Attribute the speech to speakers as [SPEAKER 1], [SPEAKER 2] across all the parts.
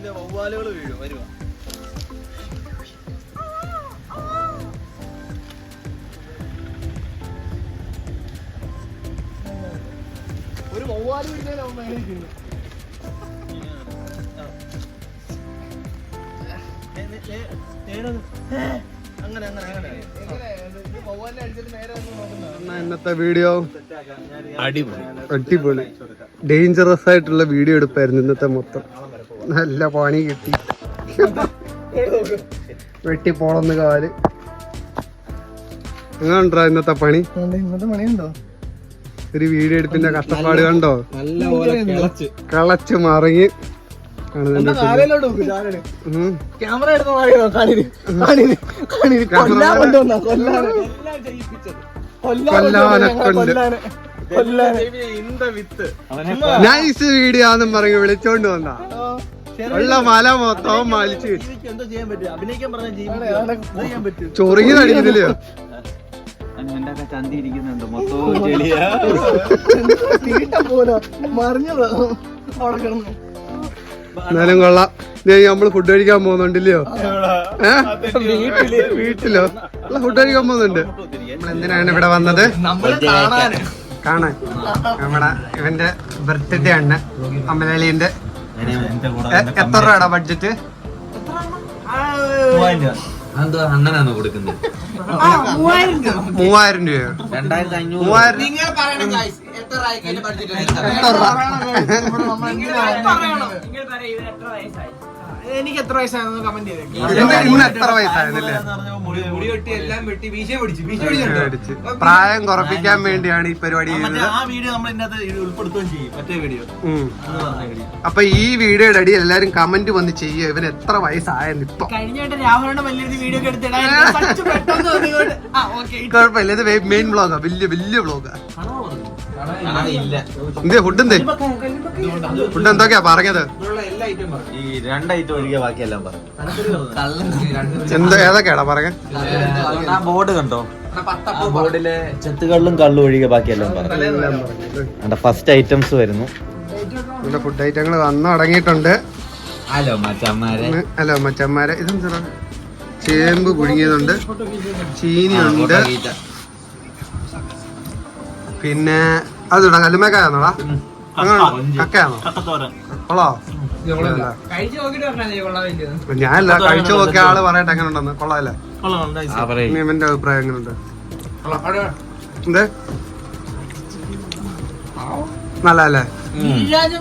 [SPEAKER 1] വലിയ വവ്വാലുകൾ വീഴും. വരുവാ.
[SPEAKER 2] ഒരു വവ്വാൽ വീഴുന്നതിന് അവൻ.
[SPEAKER 1] അങ്ങനെ അങ്ങനെ.
[SPEAKER 3] ഇന്നത്തെ വീഡിയോ
[SPEAKER 1] അടിപൊളി.
[SPEAKER 3] അടിപൊളി. ഡേഞ്ചറസ് ആയിട്ടുള്ള വീഡിയോ എടുപ്പായിരുന്നു ഇന്നത്തെ മൊത്തം. നല്ല പണി കിട്ടി. വെട്ടിപ്പോളന്ന് കാൽ. എങ്ങനെണ്ടാ ഇന്നത്തെ പണി?
[SPEAKER 2] ഇന്നത്തെ ഇന്നത്തെ ഉണ്ടോ
[SPEAKER 3] ഒരു വീഡിയോ എടുപ്പിന്റെ കഷ്ടപ്പാട് കണ്ടോ?
[SPEAKER 1] കിളച്ച്.
[SPEAKER 3] മറങ്ങി
[SPEAKER 1] ഞാൻ
[SPEAKER 3] നൈസ് വീഡിയോ ആണെന്നും പറഞ്ഞു വിളിച്ചോണ്ട് വന്നാ. ഉള്ള മല മൊത്തം മാലിച്ച്.
[SPEAKER 1] എന്തോ ചെയ്യാൻ പറ്റും അഭിനയിക്കാൻ ചെയ്യാൻ പറ്റും
[SPEAKER 3] ചൊറിഞ്ഞു
[SPEAKER 1] ചന്തി ഇരിക്കുന്നുണ്ട്. മൊത്തവും ചെളിയാ.
[SPEAKER 2] കിടന്നു.
[SPEAKER 3] എന്നാലും കൊള്ളാം. നമ്മൾ ഫുഡ് കഴിക്കാൻ പോകുന്നുണ്ടല്ലോ? വീട്ടിലോ ഫുഡ് കഴിക്കാൻ പോകുന്നുണ്ട്. നമ്മൾ എന്തിനാണ് ഇവിടെ വന്നത്? കാണാൻ. നമ്മടെ ഇവന്റെ ബർത്ത്ഡേ ആണ് അമലാലിന്റെ എ- എത്ര രൂപയുടെ ബഡ്ജറ്റ്
[SPEAKER 1] എന്തോ അണ്ണനാണോ കൊടുക്കുന്നത്?
[SPEAKER 3] മൂവായിരം രൂപയോ?
[SPEAKER 1] രണ്ടായിരത്തി അഞ്ഞൂറ്
[SPEAKER 3] മൂവായിരം.
[SPEAKER 2] എത്ര എനിക്ക് എത്ര വയസ്സാണെന്ന് കമന്റ്
[SPEAKER 3] ഇന്ന് എത്ര വയസ്സായിരുന്നില്ലേ?
[SPEAKER 1] മുടി വെട്ടി എല്ലാം വെട്ടി വീശ പിടിച്ചു വീശ
[SPEAKER 3] പിടിച്ചു പ്രായം കുറപ്പിക്കാൻ വേണ്ടിയാണ് ഈ പരിപാടി ചെയ്യുന്നത്
[SPEAKER 1] ആ വീഡിയോ നമ്മൾ ഇതിനകത്ത് ഉൾപ്പെടുത്തുകയും ചെയ്യും മറ്റേ വീഡിയോ.
[SPEAKER 3] അപ്പൊ ഈ വീഡിയോയുടെ അടി എല്ലാരും കമന്റ് വന്ന് ചെയ്യുക ഇവൻ എത്ര വയസ്സായെന്ന് ഇപ്പൊ.
[SPEAKER 2] കഴിഞ്ഞ രാഹുലിന്റെ വലിയൊരു വീഡിയോ
[SPEAKER 3] കുഴപ്പമില്ല ഇത് മെയിൻ വ്ളോഗാ വലിയ വലിയ വ്ളോഗാ ഫുഡ് എന്തേ? ഫുഡ് എന്തൊക്കെയാ പറഞ്ഞത്?
[SPEAKER 1] ഈ രണ്ട് ഐറ്റം ഒഴികെ ബാക്കിയെല്ലാം പറഞ്ഞു
[SPEAKER 3] എന്താ ഏതൊക്കെയാടാ പറഞ്ഞ
[SPEAKER 1] ആ ബോർഡ് കണ്ടോ? ബോർഡിലെ ചെത്തുകളിലും കള്ളും ഒഴികെ ബാക്കിയെല്ലാം പറഞ്ഞു ഫസ്റ്റ് ഐറ്റംസ് വരുന്നു.
[SPEAKER 3] ഇവിടെ ഫുഡ് ഐറ്റങ്ങൾ വന്നു തുടങ്ങിയിട്ടുണ്ട്
[SPEAKER 1] ഹലോ മച്ചന്മാരെ.
[SPEAKER 3] ഹലോ മച്ചന്മാരെ. ഇതെന്താ ചേമ്പ് പുഴുങ്ങിയതുണ്ട്. ചീനിയുണ്ട്. പിന്നെ അതിടാ കല്ലുമേക്കായാന്നോടാ അങ്ങനെ കക്കയാണോ കൊള്ളോ. ഞാനല്ല കഴിച്ചു നോക്കിയ ആൾ പറയട്ടെ അങ്ങനെ ഉണ്ടെന്ന് കൊള്ളാല്ലേ ഇവന്റെ അഭിപ്രായം എങ്ങനെയുണ്ട് എന്ത്? നല്ല അല്ലേ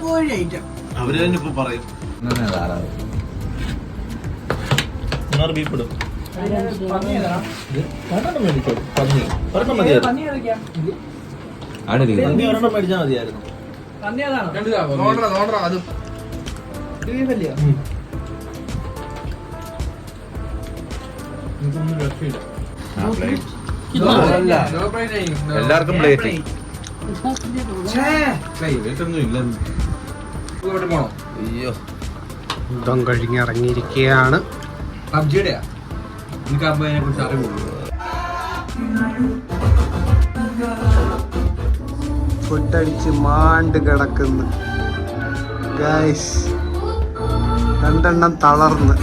[SPEAKER 2] കോഴി ഐറ്റം.
[SPEAKER 1] അവർ തന്നെ ഇപ്പൊ പറയും. പന്നി. ഒരെണ്ണം മേടിച്ചാൽ മതിയായിരുന്നു.
[SPEAKER 2] അതും ബീഫല്ലയോ
[SPEAKER 1] എല്ലാവർക്കും പ്ലേറ്റ് അയ്യോ.
[SPEAKER 3] യുദ്ധം കഴിഞ്ഞ് ഇറങ്ങിയിരിക്കുകയാണ്.
[SPEAKER 1] പബ്ജിയുടെയാ. എനിക്ക് അപ്പൊ അതിനെ കുറിച്ച് അറിവുള്ളൂ.
[SPEAKER 3] ഫുഡ് അടിച്ച് മാണ്ട് കിടക്കുന്നു. ഗൈസ് രണ്ടെണ്ണം തളർന്ന്.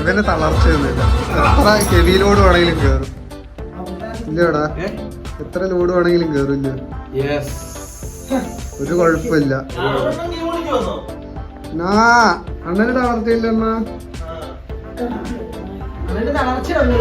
[SPEAKER 3] ഇവന് തളർച്ചയൊന്നുമില്ല. എത്ര ഹെവി ലോഡ് വേണമെങ്കിലും കേറും. ഇല്ലടാ. എത്ര ലോഡ് വേണമെങ്കിലും കേറും ഇല്ല. ഒരു കുഴപ്പമില്ല. നാ അണ്ണന് തളർച്ചയില്ല അണ്ണാ
[SPEAKER 2] തളർച്ചയുള്ളൂ